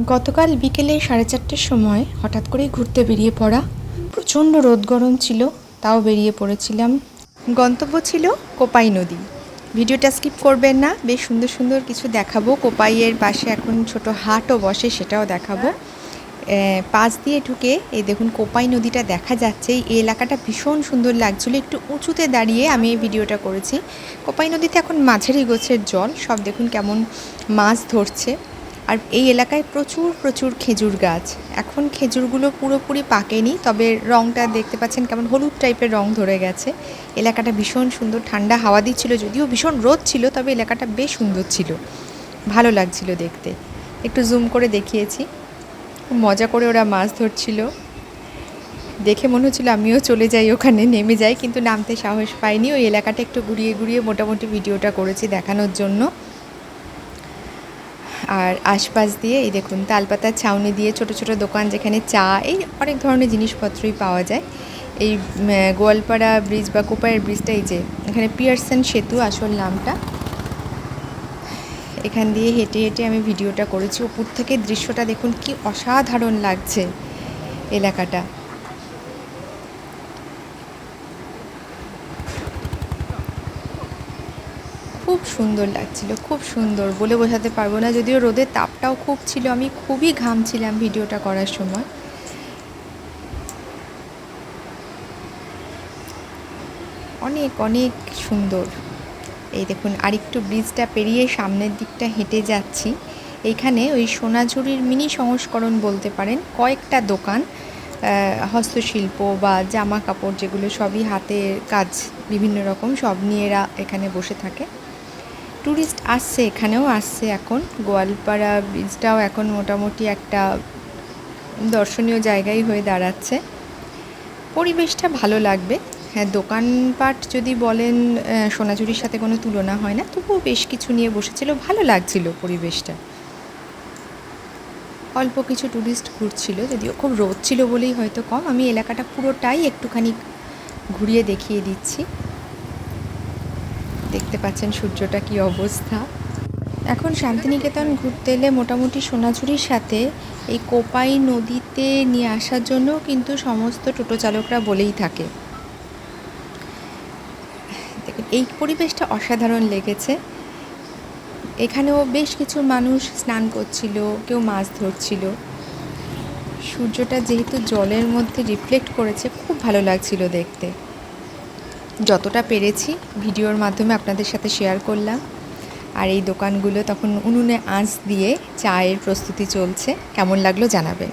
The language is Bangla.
গতকাল বিকেলে সাড়ে চারটের সময় হঠাৎ করেই ঘুরতে বেরিয়ে পড়া। প্রচণ্ড রোদ গরম ছিল, তাও বেরিয়ে পড়েছিলাম। গন্তব্য ছিল কোপাই নদী। ভিডিওটা স্কিপ করবেন না, বেশ সুন্দর সুন্দর কিছু দেখাবো। কোপাইয়ের পাশে এখন ছোট হাটও বসে, সেটাও দেখাবো। পাশ দিয়ে ঢুকে এই দেখুন কোপাই নদীটা দেখা যাচ্ছে। এই এলাকাটা ভীষণ সুন্দর লাগছিল। একটু উঁচুতে দাঁড়িয়ে আমি এই ভিডিওটা করেছি। কোপাই নদীতে এখন মাঝারি গোছের জল, সব দেখুন কেমন মাছ ধরছে। আর এই এলাকায় প্রচুর প্রচুর খেজুর গাছ। এখন খেজুরগুলো পুরোপুরি পাকেনি, তবে রংটা দেখতে পাচ্ছেন কেমন হলুদ টাইপের রং ধরে গেছে। এলাকাটা ভীষণ সুন্দর, ঠান্ডা হাওয়া দিচ্ছিল যদিও ভীষণ রোদ ছিল, তবে এলাকাটা বেশ সুন্দর ছিল। ভালো লাগছিল দেখতে। একটু জুম করে দেখিয়েছি। মজা করে ওরা মাছ ধরছিল। দেখে মনে হচ্ছিল আমিও চলে যাই, ওখানে নেমে যাই, কিন্তু নামতে সাহস পাইনি। ওই এলাকাটা একটু ঘুরিয়ে ঘুরিয়ে মোটামুটি ভিডিওটা করেছি দেখানোর জন্য। আর আশপাশ দিয়ে, এই দেখুন, তালপাতার ছাউনি দিয়ে ছোট ছোট দোকান যেখানে চা, এই অনেক ধরনের জিনিসপত্রই পাওয়া যায়। এই গোয়ালপাড়া ব্রিজ বা কোপায়ের ব্রিজটা, এই যে, এখানে পিয়ারসন সেতু আসল নামটা। এখান দিয়ে হেঁটে হেঁটে আমি ভিডিওটা করেছি। উপর থেকে দৃশ্যটা দেখুন, কি অসাধারণ লাগছে এলাকাটা। খুব সুন্দর লাগছিল, খুব সুন্দর। বলে বোঝাতে পারব না, যদিও রোদের তাপটাও খুব ছিল, আমি খুবই ঘামছিলাম ভিডিওটা করার সময়। অনেক অনেক সুন্দর। এই দেখুন, আরেকটু ব্রিজটা পেরিয়ে সামনের দিকটা হেঁটে যাচ্ছি। এইখানে ওই সোনাঝুরির মিনি সংস্করণ বলতে পারেন, কয়েকটা দোকান হস্তশিল্প বা জামা কাপড় যেগুলো সবই হাতের কাজ, বিভিন্ন রকম সব নিয়ে এরা এখানে বসে থাকে। ট্যুরিস্ট আসছে, এখানেও আসছে এখন। গোয়ালপাড়া ব্রিজটাও এখন মোটামুটি একটা দর্শনীয় জায়গাই হয়ে দাঁড়াচ্ছে। পরিবেশটা ভালো লাগবে। হ্যাঁ দোকানপাট যদি বলেন সোনাঝুরির সাথে কোনো তুলনা হয় না, তবুও বেশ কিছু নিয়ে বসেছিল, ভালো লাগছিল পরিবেশটা। অল্প কিছু ট্যুরিস্ট ঘুরছিল, যদিও খুব রোদ ছিল বলেই হয়তো কম। আমি এলাকাটা পুরোটাই একটুখানি ঘুরিয়ে দেখিয়ে দিচ্ছি। দেখতে পাচ্ছেন সূর্যটা কি অবস্থা। এখন শান্তিনিকেতন ঘুরতে এলে মোটামুটি সোনাঝুরির সাথে এই কোপাই নদীতে নিয়ে আসার জন্য কিন্তু সমস্ত টোটো চালকরা বলেই থাকে। এই পরিবেশটা অসাধারণ লেগেছে। এখানেও বেশ কিছু মানুষ স্নান করছিল, কেউ মাছ ধরছিল। সূর্যটা যেহেতু জলের মধ্যে রিফ্লেক্ট করেছে, খুব ভালো লাগছিল দেখতে। যতটা পেরেছি ভিডিওর মাধ্যমে আপনাদের সাথে শেয়ার করলাম। আর এই দোকানগুলো তখন উনুনে আঁচ দিয়ে চায়ের প্রস্তুতি চলছে। কেমন লাগল জানাবেন।